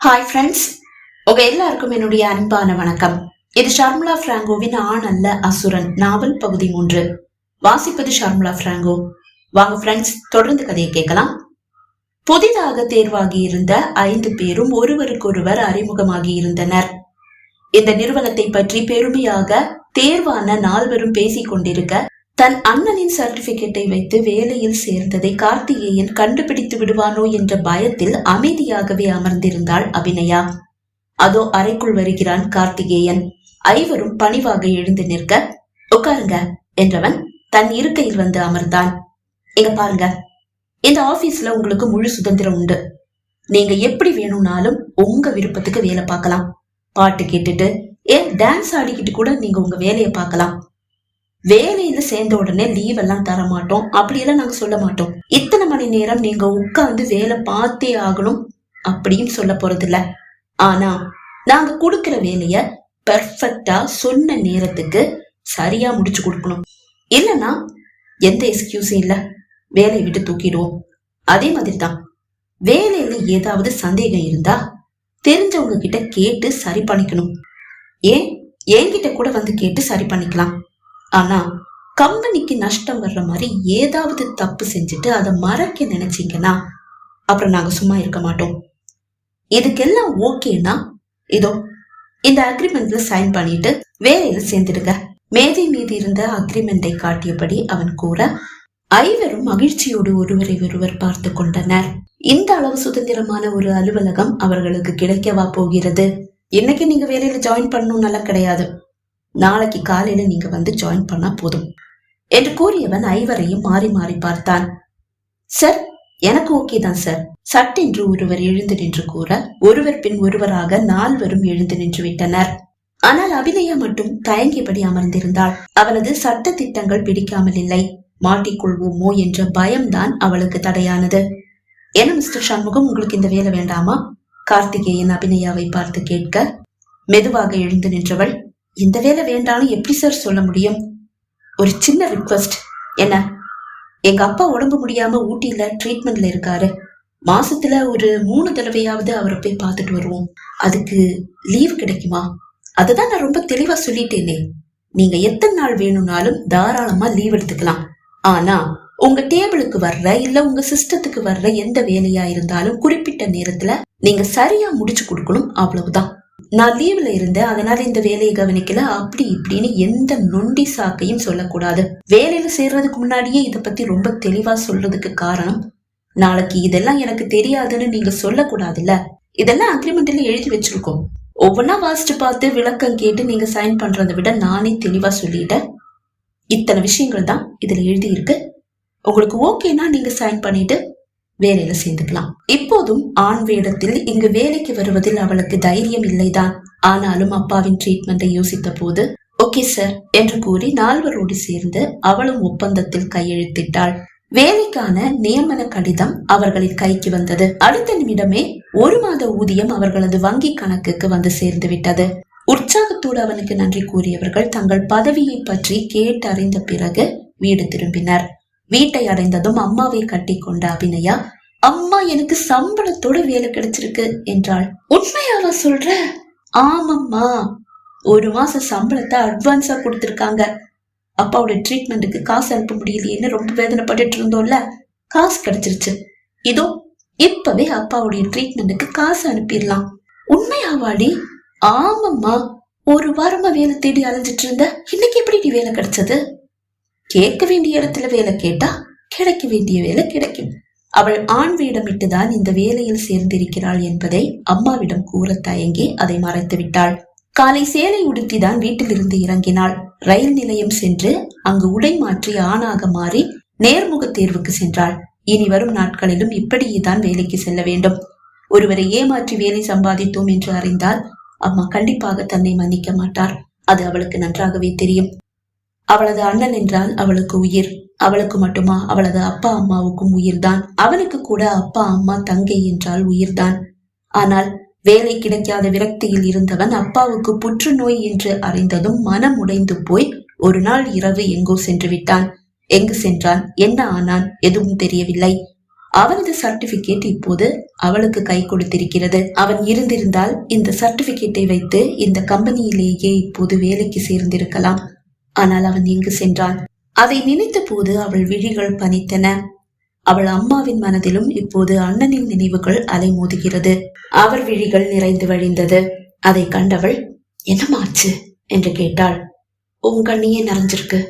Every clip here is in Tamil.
ஹாய் ஃப்ரெண்ட்ஸ் உங்க எல்லாருக்கும் என்னுடைய அன்பான வணக்கம். இது ஷர்முலா பிராங்கோவின் ஆண் அல்ல அசுரன் நாவல் பகுதி மூன்று. வாசிப்பது ஷர்முலா பிராங்கோ. வாங்க ஃப்ரெண்ட்ஸ் தொடர்ந்து கதையை கேட்கலாம். புதிதாக தேர்வாகி இருந்த ஐந்து பேரும் ஒருவருக்கொருவர் அறிமுகமாகி இருந்தனர். இந்த நிறுவனத்தை பற்றி பெருமையாக தேர்வான நால்வரும் பேசிக் கொண்டிருக்க தன் அண்ணனின் சர்டிபிகேட்டை வைத்து வேலையில் சேர்ந்ததை கார்த்திகேயன் கண்டுபிடித்து விடுவானோ என்ற பயத்தில் அமைதியாகவே அமர்ந்திருந்தாள் அபிநயா. அதோ அறைக்குள் வருகிறான் கார்த்திகேயன். ஐவரும் பணிவாக எழுந்து நிற்க உட்காருங்க என்றவன் தன் இருக்கையில் வந்து அமர்ந்தான். இங்க பாருங்க இந்த ஆபீஸ்ல உங்களுக்கு முழு சுதந்திரம் உண்டு. நீங்க எப்படி வேணும்னாலும் உங்க விருப்பத்துக்கு வேலை பார்க்கலாம். பாட்டு கேட்டுட்டு ஏன் டான்ஸ் ஆடிக்கிட்டு கூட நீங்க உங்க வேலையை பார்க்கலாம். வேலையில சேர்ந்த உடனே லீவ் எல்லாம் தர மாட்டோம் அப்படியெல்லாம் நாங்க சொல்ல மாட்டோம். இத்தனை மணி நேரம் நீங்க உட்கார்ந்து வேலை பார்த்தே ஆகணும் அப்படின்னு சொல்ல போறது இல்ல ஆனா நாங்க கொடுக்கிற வேலைய பெர்ஃபெக்டா சொன்ன நேரத்துக்கு சரியா முடிச்சு கொடுக்கணும். இல்லனா எந்த எக்ஸ்கியூஸும் இல்ல. வேலையை விட்டு தூக்கிடுவோம். அதே மாதிரி தான் வேலையில ஏதாவது சந்தேகம் இருந்தா தெரிஞ்சவங்க கிட்ட கேட்டு சரி பண்ணிக்கணும். ஏன்? என்கிட்ட கூட வந்து கேட்டு சரி பண்ணிக்கலாம். ஆனா கம்பெனிக்கு நஷ்டம் வர்ற மாதிரி ஏதாவது தப்பு செஞ்சுட்டு அதை மறைக்க நினைச்சீங்கன்னா அப்புறம் நாங்க சும்மா இருக்க மாட்டோம். இதுக்கெல்லாம் ஓகேனா இதோ இந்த அக்ரிமெண்ட்ல சைன் பண்ணிட்டு வேலையில சேர்ந்துடுங்க? மேதை மீது இருந்த அக்ரிமெண்டை காட்டியபடி அவன் கூற ஐவரும் மகிழ்ச்சியோடு ஒருவரை ஒருவர் பார்த்து கொண்டனர். இந்த அளவு சுதந்திரமான ஒரு அலுவலகம் அவர்களுக்கு கிடைக்கவா போகிறது? இன்னைக்கு நீங்க வேலையில ஜாயின் பண்ணணும் கிடையாது. நாளைக்கு காலையில நீங்க வந்து ஜாயின் பண்ணா போதும் என்று கூறியவன் ஐவரையும் மாறி மாறி பார்த்தான். சார் எனக்கு ஓகே தான் சார் சட்டென்று ஒருவர் எழுந்து நின்று கூற ஒருவர் பின் ஒருவராக நால்வரும் எழுந்து நின்று விட்டனர். ஆனால் அபிநயா மட்டும் தயங்கியபடி அமர்ந்திருந்தாள். அவளது சட்ட திட்டங்கள் பிடிக்காமல் இல்லை. மாட்டிக்கொள்வோமோ என்ற பயம்தான் அவளுக்கு தடையானது. என்ன மிஸ்டர் சண்முகம் உங்களுக்கு இந்த வேலை வேண்டாமா? கார்த்திகேயன் அபிநயாவை பார்த்து கேட்க மெதுவாக எழுந்து நின்றவள் இந்த வேலை வேண்டாலும் எப்படி சார் சொல்ல முடியும்? ஒரு சின்ன ரிக்வஸ்ட் என்ன? எங்க அப்பா உடம்பு முடியாம ஊட்டியில ட்ரீட்மெண்ட்ல இருக்காரு. மாசத்துல ஒரு மூணு தடவையாவது அவரை போய் பார்த்துட்டு வருவோம். அதுக்கு லீவ் கிடைக்குமா? அதுதான் நான் ரொம்ப தெளிவா சொல்லிட்டேனே. நீங்க எத்தனை நாள் வேணும்னாலும் தாராளமா லீவ் எடுத்துக்கலாம். ஆனா உங்க டேபிளுக்கு வர்ற இல்ல உங்க சிஸ்டத்துக்கு வர்ற எந்த வேலையா இருந்தாலும் குறிப்பிட்ட நேரத்துல நீங்க சரியா முடிச்சு கொடுக்கணும் அவ்வளவுதான். நான் லீவ்ல இருந்தேன். அதனால இந்த வேலையை கவனிக்கல. அப்படி இப்படின்னு எந்த நொண்டி சாக்கையும் சொல்லக்கூடாது. வேலையில சேர்றதுக்கு முன்னாடியே இதை பத்தி ரொம்ப தெளிவா சொல்றதுக்கு காரணம் நாளைக்கு இதெல்லாம் எனக்கு தெரியாதுன்னு நீங்க சொல்லக்கூடாதுல்ல? இதெல்லாம் அக்ரிமெண்ட்ல எழுதி வச்சிருக்கோம். ஒவ்வொன்னா வாசிச்சு பார்த்து விளக்கம் கேட்டு நீங்க சைன் பண்றதை விட நானே தெளிவா சொல்லிட்டேன். இத்தனை விஷயங்கள் தான் இதுல எழுதி இருக்கு உங்களுக்கு ஓகேனா நீங்க சைன் பண்ணிட்டு வேலையில சேர்ந்துக்கலாம். இப்போதும் ஆண் வேடத்தில் இங்கு வேலைக்கு வருவதில் அவளுக்கு தைரியம் இல்லைதான். ஆனாலும் அப்பாவின் ட்ரீட்மெண்ட்டை யோசித்த போது ஓகே சார் என்று கூறி நால்வரோடு சேர்ந்து அவளும் ஒப்பந்தத்தில் கையெழுத்திட்டாள். வேலைக்கான நியமன கடிதம் அவர்களின் கைக்கு வந்தது. அடுத்த நிமிடமே ஒரு மாத ஊதியம் அவர்களது வங்கி கணக்குக்கு வந்து சேர்ந்து விட்டது. உற்சாகத்தோடு அவனுக்கு நன்றி கூறியவர்கள் தங்கள் பதவியை பற்றி கேட்டறிந்த பிறகு வீடு திரும்பினர். வீட்டை அடைந்ததும் அம்மாவை கட்டி கொண்ட அபிநயா அம்மா எனக்கு சம்பளத்தோட வேலை கிடைச்சிருக்கு என்றாள். உண்மையாவா சொல்ற? ஆமம்மா. ஒரு மாச சம்பளத்தை அட்வான்ஸா கொடுத்திருக்காங்க. அப்பாவோட ட்ரீட்மெண்ட்டுக்கு காசு அனுப்ப முடியலையேன்னு ரொம்ப வேதனைப்பட்டுட்டு இருந்தோம்ல. காசு கிடைச்சிருச்சு. இதோ இப்பவே அப்பாவுடைய ட்ரீட்மெண்ட்டுக்கு காசு அனுப்பிடலாம். உண்மையாவாடி? ஆமம்மா. ஒரு வாரமா வேலை தேடி அலைஞ்சிட்டு இருந்த. இன்னைக்கு எப்படி நீ வேலை கிடைச்சது? கேட்க வேண்டிய இடத்துல வேலை கேட்டா கிடைக்க வேண்டிய வேலை கிடைக்கும். அவள் ஆண் வேடமிட்டுதான் இந்த வேலையில் சேர்ந்திருக்கிறாள் என்பதை அம்மாவிடம் கூற தயங்கி அதை மறைத்து விட்டாள். காலை சேலை உடுத்திதான் வீட்டிலிருந்து இறங்கினாள். ரயில் நிலையம் சென்று அங்கு உடை மாற்றி ஆணாக மாறி நேர்முக தேர்வுக்கு சென்றாள். இனி வரும் நாட்களிலும் இப்படியே தான் வேலைக்கு செல்ல வேண்டும். ஒருவரை ஏமாற்றி வேலை சம்பாதித்தோம் என்று அறிந்தால் அம்மா கண்டிப்பாக தன்னை மன்னிக்க மாட்டார். அது அவளுக்கு நன்றாகவே தெரியும். அவளது அண்ணன் என்றால் அவளுக்கு உயிர். அவளுக்கு மட்டுமா? அவளது அப்பா அம்மாவுக்கும் உயிர்தான். அவனுக்கு கூட அப்பா அம்மா தங்கை என்றால் உயிர்தான். ஆனால் வேலை கிடைக்காத விரக்தியில் இருந்தவன் அப்பாவுக்கு புற்றுநோய் என்று அறிந்ததும் மனம் உடைந்து போய் ஒரு நாள் இரவு எங்கோ சென்று விட்டான். எங்கு சென்றான்? என்ன ஆனான்? எதுவும் தெரியவில்லை. அவனது சர்டிபிகேட் இப்போது அவளுக்கு கை கொடுத்திருக்கிறது. அவன் இருந்திருந்தால் இந்த சர்டிபிகேட்டை வைத்து இந்த கம்பெனியிலேயே இப்போது வேலைக்கு சேர்ந்திருக்கலாம். ஆனால் அவன் எங்கு சென்றான்? அதை நினைத்த போது அவள் விழிகள் பனித்தன. அவள் அம்மாவின் மனதிலும் இப்போது அண்ணனின் நினைவுகள் அலைமோதுகிறது அவர் விழிகள் நிறைந்து வழிந்தது. அதை கண்டவள் என்னமாச்சு என்று கேட்டாள். உன் கண்ணியே நிறைஞ்சிருக்கு?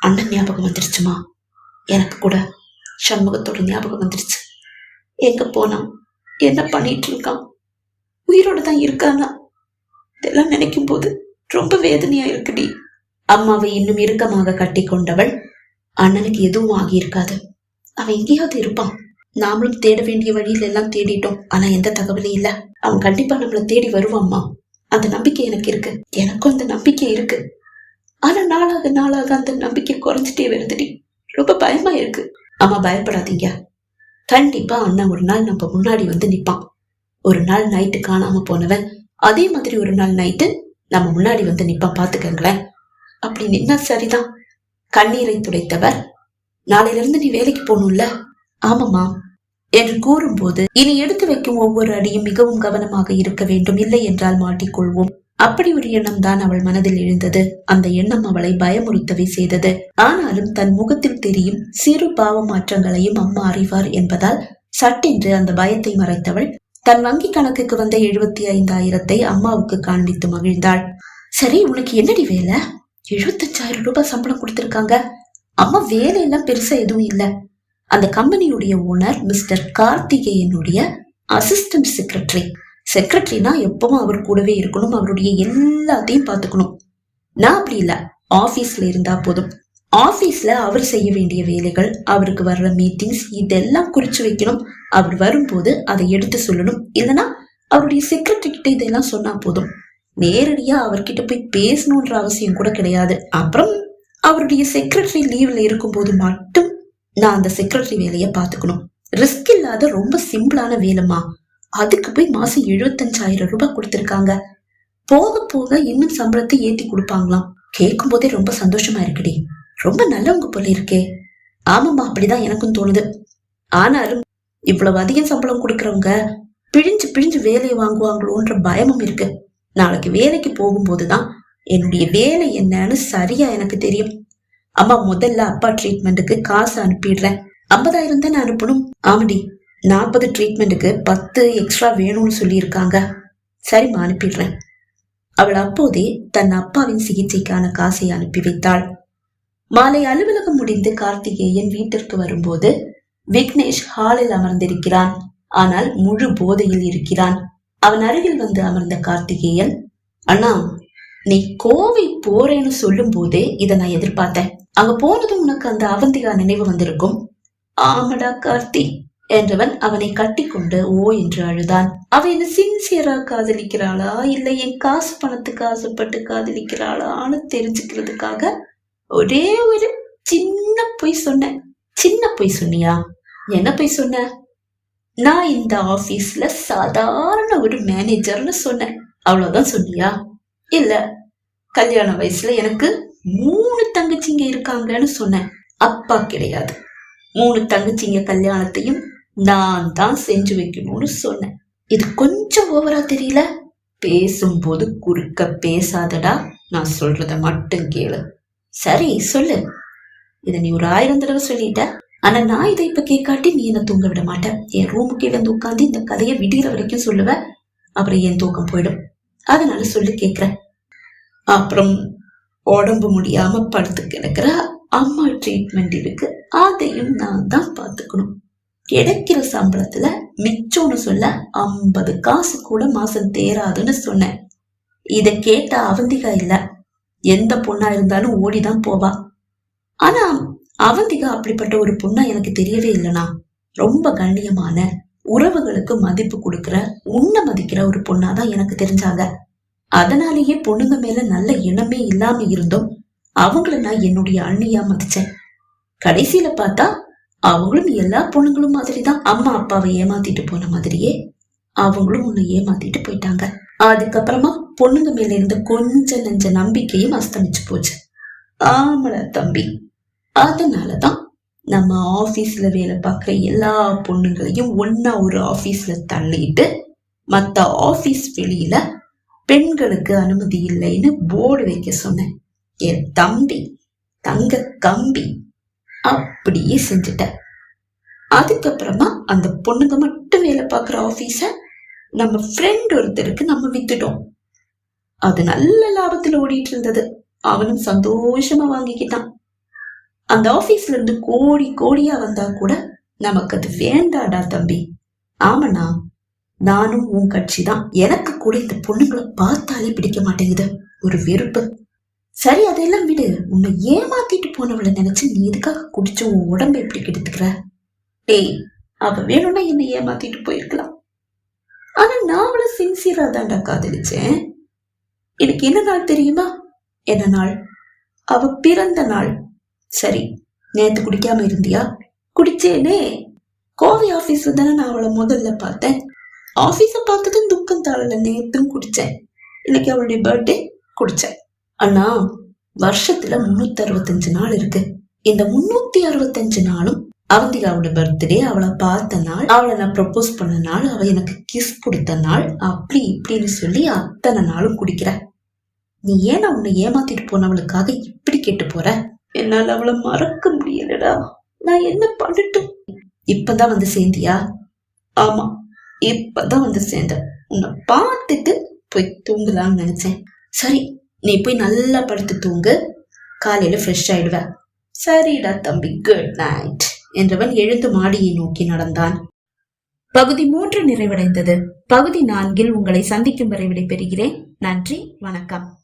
அண்ணன் ஞாபகம் வந்துருச்சுமா? எனக்கு கூட சண்முகத்தோட ஞாபகம் வந்துருச்சு. எங்க போனான்? என்ன பண்ணிட்டு இருக்கான்? உயிரோட தான் இருக்கானா? இதெல்லாம் நினைக்கும் போது ரொம்ப வேதனையா இருக்குடி. அம்மாவை இன்னும் இறுக்கமாக கட்டி கொண்டவள் அண்ணனுக்கு எதுவும் ஆகியிருக்காது. அவன் எங்கேயாவது இருப்பான். நாமளும் தேட வேண்டிய வழியில எல்லாம் தேடிட்டோம். ஆனா எந்த தகவலும் இல்ல. அவன் கண்டிப்பா நம்மள தேடி வருவாம்மா. அந்த நம்பிக்கை எனக்கு இருக்கு. எனக்கும் அந்த நம்பிக்கை இருக்கு. ஆனா நாளாக நாளாக அந்த நம்பிக்கை குறைஞ்சிட்டே வருதுடி. ரொம்ப பயமா இருக்கு. அம்மா பயப்படாதீங்க. கண்டிப்பா அண்ணன் ஒரு நாள் நம்ம முன்னாடி வந்து நிப்பான். ஒரு நாள் நைட்டு காணாம போனவன் அதே மாதிரி ஒரு நாள் நைட்டு நம்ம முன்னாடி வந்து நிப்பான். பாத்துக்கங்களேன். அப்படி நின்னா சரிதான். கண்ணீரை துடைத்தவர் நாளையிலிருந்து நீ வேலைக்கு போகணும்ல? ஆமாமா என்று கூறும்போது இனி எடுத்து வைக்கும் ஒவ்வொரு அடியும் மிகவும் கவனமாக இருக்க வேண்டும். இல்லை என்றால் மாட்டிக்கொள்வோம். அப்படி ஒரு எண்ணம் தான் அவள் மனதில் எழுந்தது. அந்த எண்ணம் அவளை பயமுறுத்தவே செய்தது. ஆனாலும் தன் முகத்தில் தெரியும் சிறு பாவ மாற்றங்களையும் அம்மா அறிவார் என்பதால் சட்டென்று அந்த பயத்தை மறைத்தவள் தன் வங்கி கணக்குக்கு வந்த எழுபத்தி ஐந்தாயிரத்தை அம்மாவுக்கு காண்பித்து மகிழ்ந்தாள். சரி உனக்கு என்னடி வேலை? எழுபத்தஞ்சாயிரம் ரூபாய் சம்பளம் கொடுத்துருக்காங்க. அம்மா வேலையெல்லாம் பெருசா எதுவும் இல்ல. அந்த கம்பெனியுடைய ஓனர் மிஸ்டர் கார்த்திகேயனுடைய அசிஸ்டன்ட் செக்ரட்டரி செக்ரட்டரினா எப்பவும் அவர் கூடவே இருக்கணும் அவருடைய எல்லாத்தையும் பார்த்துக்கணும். நான் அப்படி இல்ல. ஆபீஸ்ல இருந்தா போதும். ஆபீஸ்ல அவர் செய்ய வேண்டிய வேலைகள் அவருக்கு வர்ற மீட்டிங்ஸ் இதெல்லாம் குறிச்சு வைக்கணும். அவர் வரும்போது அதை எடுத்து சொல்லணும். இல்லைன்னா அவருடைய செக்ரட்டரி கிட்ட இதெல்லாம் சொன்னா போதும். நேரடியா அவர்கிட்ட போய் பேசணுன்ற அவசியம் கூட கிடையாது. அப்புறம் அவருடைய செக்ரட்டரி லீவ்ல இருக்கும்போது மட்டும் நான் அந்த செக்ரட்டரி வேலையை பார்த்துக்கணும். ரிஸ்க் இல்லாத ரொம்ப சிம்பிளான வேலைமா அதுக்கு போய் மாசம் எழுபத்தஞ்சாயிரம் ரூபாய் கொடுத்திருக்காங்க. போக போக இன்னும் சம்பளத்தை ஏத்தி கொடுப்பாங்களாம். கேட்கும் போதே ரொம்ப சந்தோஷமா இருக்குடி. ரொம்ப நல்லவங்க போல இருக்கே. ஆமாம்மா அப்படிதான் எனக்கும் தோணுது. ஆனாலும் இவ்வளவு அதிகம் சம்பளம் கொடுக்கறவங்க பிழிஞ்சு பிழிஞ்சு வேலையை வாங்குவாங்களோன்ற பயமும் இருக்கு. நாளைக்கு வேலைக்கு போகும்போதுதான் என்னுடைய வேலை என்னன்னு சரியா எனக்கு தெரியும். அம்மா முதல்ல அப்பா ட்ரீட்மெண்ட்டுக்கு காசு அனுப்பிடுறேன். ஐம்பதாயிரம் தானே அனுப்பணும்? ஆமாடி நாற்பது ட்ரீட்மெண்ட்டுக்கு பத்து எக்ஸ்ட்ரா வேணும்னு சொல்லியிருக்காங்க. சரிம்மா அனுப்பிடுறேன். அவள் அப்போதே தன் அப்பாவின் சிகிச்சைக்கான காசை அனுப்பி வைத்தாள். மாலை அலுவலகம் முடிந்து கார்த்திகேயன் வீட்டிற்கு வரும்போது விக்னேஷ் ஹாலில் அமர்ந்திருக்கிறான். ஆனால் முழு போதையில் இருக்கிறான். அவன் அருகில் வந்து அமர்ந்த கார்த்திகேயன் அண்ணா நீ கோவை போறேன்னு சொல்லும் போதே இதை நான் எதிர்பார்த்தேன். அங்க போனதும் உனக்கு அந்த அவந்திகா நினைவு வந்திருக்கும். ஆமடா கார்த்தி என்றவன் அவனை கட்டி கொண்டு ஓ என்று அழுதான். அவ என்ன சின்சியரா காதலிக்கிறாளா? இல்லை என் காசு பணத்துக்கு ஆசைப்பட்டு காதலிக்கிறாளான்னு தெரிஞ்சுக்கிறதுக்காக ஒரே ஒரு சின்ன பொய் சொன்னேன். சின்ன பொய் சொன்னியா? என்ன பொய் சொன்ன? நான் இந்த ஆபீஸ்ல சாதாரண ஒரு மேனேஜர்னு சொன்னேன். அவ்வளவுதான் சொன்னியா? இல்ல கல்யாண வயசுல எனக்கு மூணு தங்கச்சிங்க இருக்காங்கன்னு சொன்னேன். அப்பா கிடையாது. மூணு தங்கச்சிங்க கல்யாணத்தையும் நான் தான் செஞ்சு வைக்கணும்னு சொன்னேன். இது கொஞ்சம் ஓவரா தெரியல? பேசும்போது குறுக்க பேசாதடா நான் சொல்றத மட்டும் கேளு. சரி சொல்லு. இதை நீ ஒரு ஆயிரம் தடவை சொல்லிட்ட. ஆனா நான் இதை இப்ப கேட்காட்டி நீ என்ன தூங்க விட மாட்டேன் என் ரூமுக்கே வந்து உட்காந்து இந்த கதையை விடிகிற வரைக்கும் சொல்லுவ. அப்புறம் என் தூக்கம் போயிடும். அதனால சொல்லி கேக்குறேன். அப்புறம் உடம்பு முடியாம படுத்து கிடக்குற அம்மா ட்ரீட்மெண்ட் இருக்கு. அதையும் நான் தான் பாத்துக்கணும் கிடைக்கிற சம்பளத்துல மிச்சம்னு சொல்ல ஐம்பது காசு கூட மாசம் தேராதுன்னு சொன்னேன். இத கேட்ட அவந்திகா இல்ல. எந்த பொண்ணா இருந்தாலும் ஓடிதான் போவா. ஆனா அவந்திகா அப்படிப்பட்ட ஒரு பொண்ணா எனக்கு தெரியவே இல்லைனா ரொம்ப கண்ணியமான உறவுகளுக்கு மதிப்பு கொடுக்கிற உன்னை மதிக்கிற ஒரு பொண்ணாதான் எனக்கு தெரிஞ்சாங்க. அதனாலேயே பொண்ணுங்க மேல நல்ல எண்ணமே இல்லாம இருந்தும் அவங்கள நான் என்னுடைய அண்ணியா மதிச்சேன். கடைசியில பார்த்தா அவங்களும் எல்லா பொண்ணுங்களும் மாதிரிதான் அம்மா அப்பாவை ஏமாத்திட்டு போன மாதிரியே அவங்களும் உன்னை ஏமாத்திட்டு போயிட்டாங்க. அதுக்கப்புறமா பொண்ணுங்க மேல இருந்த கொஞ்ச நெஞ்ச நம்பிக்கையும் அஸ்தமிச்சு போச்சு. ஆமல தம்பி. அதனால தான் நம்ம ஆஃபீஸில் வேலை பார்க்குற எல்லா பொண்ணுங்களையும் ஒன்றா ஒரு ஆஃபீஸில் தள்ளிட்டு மற்ற ஆஃபீஸ் வெளியில் பெண்களுக்கு அனுமதி இல்லைன்னு போர்டு வைக்க சொன்னேன். என் தம்பி தங்க கம்பி அப்படியே செஞ்சுட்டேன் அதுக்கப்புறமா அந்த பொண்ணுங்க மட்டும் வேலை பார்க்குற ஆஃபீஸை நம்ம ஃப்ரெண்ட் ஒருத்தருக்கு நம்ம வித்துட்டோம். அது நல்ல லாபத்தில் ஓடிட்டு இருந்தது. அவனும் சந்தோஷமா வாங்கிக்கிட்டான். அந்த ஆஃபீஸ்ல இருந்து கோடி கோடியா வந்தா கூட நமக்கு அது வேண்டாடா தம்பி. ஆமாண்ணா நானும் உன் கட்சி தான் எனக்கு கூட இந்த பொண்ணுங்களை பார்த்தாலே பிடிக்க மாட்டேங்குது. ஒரு வெறுப்பு. சரி அதெல்லாம் விடு. உன்னை ஏமாத்திட்டு போனவளை நினைச்சு நீ எதுக்காக குடிச்சு உன் உடம்பை எப்படி கெடுத்துக்கிற? டேய் அவ வேணும்னா என்னை ஏமாத்திட்டு போயிருக்கலாம். ஆனா நான் அவளை சின்சியரா தான்டா காதலிச்சேன். எனக்கு என்ன நாள் தெரியுமா? என்ன நாள்? அவ பிறந்த நாள். சரி நேத்து குடிக்காம இருந்தியா? குடிச்சேனே. கோவை ஆபீஸ்ல தானே நான் அவளை முதல்ல பார்த்தேன். ஆபீஸ பார்த்ததும் துக்கம் தாழல நேத்தும் குடிச்சேன். இன்னைக்கு அவளுடைய பர்த்டே குடிச்சேன். அண்ணா வருஷத்துல முன்னூத்தி அறுபத்தஞ்சு நாள் இருக்கு. இந்த முன்னூத்தி அறுபத்தஞ்சு நாளும் அவந்திகாவோட பர்த்டே அவளை பார்த்த நாள் அவளை நான் ப்ரப்போஸ் பண்ண நாள் அவ எனக்கு கிஸ் கொடுத்த நாள் அப்படி இப்படின்னு சொல்லி அத்தனை நாளும் குடிக்கிற. நீ ஏன் உன்னை ஏமாத்திட்டு போனவளுக்காக இப்படி கேட்டு போற? என்னால அவளை மறக்க முடியலடா. நான் என்ன பண்ணட்டும்? இப்பதான் வந்து சேர்ந்தியா? ஆமா இப்பதான் வந்து சேர்ந்தேன். உன்னை பார்த்துட்டு போய் தூங்கலாம்னு நினைச்சேன். சரி நீ போய் நல்லா படுத்து தூங்கு. காலையில ஃப்ரெஷ் ஆயிடுவ. சரிடா தம்பி குட் நைட் என்றவன் எழுந்து மாடியை நோக்கி நடந்தான். பகுதி மூன்று நிறைவடைந்தது. பகுதி நான்கில் உங்களை சந்திக்கும் வரை விடைபெறுகிறேன். நன்றி வணக்கம்.